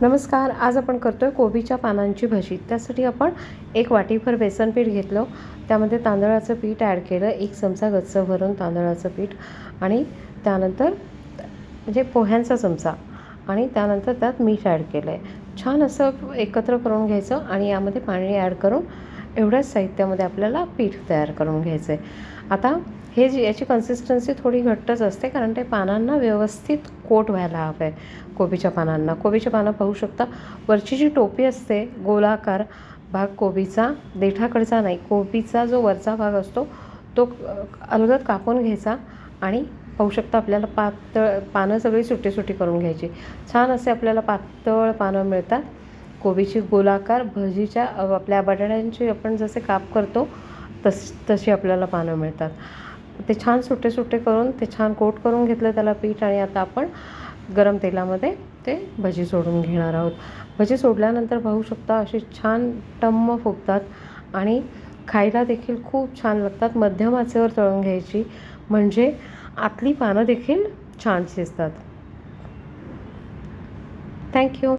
नमस्कार आज आपण करतो आहे कोबीच्या पानांची भजी. त्यासाठी आपण एक वाटीभर बेसन पीठ घेतलं. त्यामध्ये तांदळाचं पीठ ॲड केलं. एक चमचा गच्च भरून तांदळाचं पीठ आणि त्यानंतर म्हणजे पोह्यांचा चमचा आणि त्यानंतर त्यात मीठ ॲड केलं आहे छान असं एकत्र करून घ्यायचं आणि यामध्ये पाणी ॲड करून एवढ्याच साहित्यामध्ये आपल्याला पीठ तयार करून घ्यायचं आहे. आता हे जी याची कन्सिस्टन्सी थोडी घट्टच असते कारण ते पानांना व्यवस्थित कोट व्हायला हवं आहे कोबीच्या पानांना. कोबीच्या पानं पाहू शकता वरची जी टोपी असते गोलाकार भाग कोबीचा देठाकडचा नाही कोबीचा जो वरचा भाग असतो तो अलगद कापून घ्यायचा आणि पाहू शकता आपल्याला पातळ पानं सगळी सुटी सुटी करून घ्यायची. छान असे आपल्याला पातळ पानं मिळतात. कोबीची गोलाकार भजीच्या आपल्या बटाट्यांची आपण जसे काप करतो तस तशी आपल्याला पानं मिळतात. ते छान सुटे सुटे करून ते छान कोट करून घेतलं त्याला पीठ आणि आता आपण गरम तेलामध्ये ते भजी सोडून घेणार आहोत. भजी सोडल्यानंतर पाहू शकता अशी छान टम्म फुगतात आणि खायला देखील खूप छान लागतात. मध्यम आचेवर तळून घ्यायची म्हणजे आतली पानं देखील छान शिजतात थँक्यू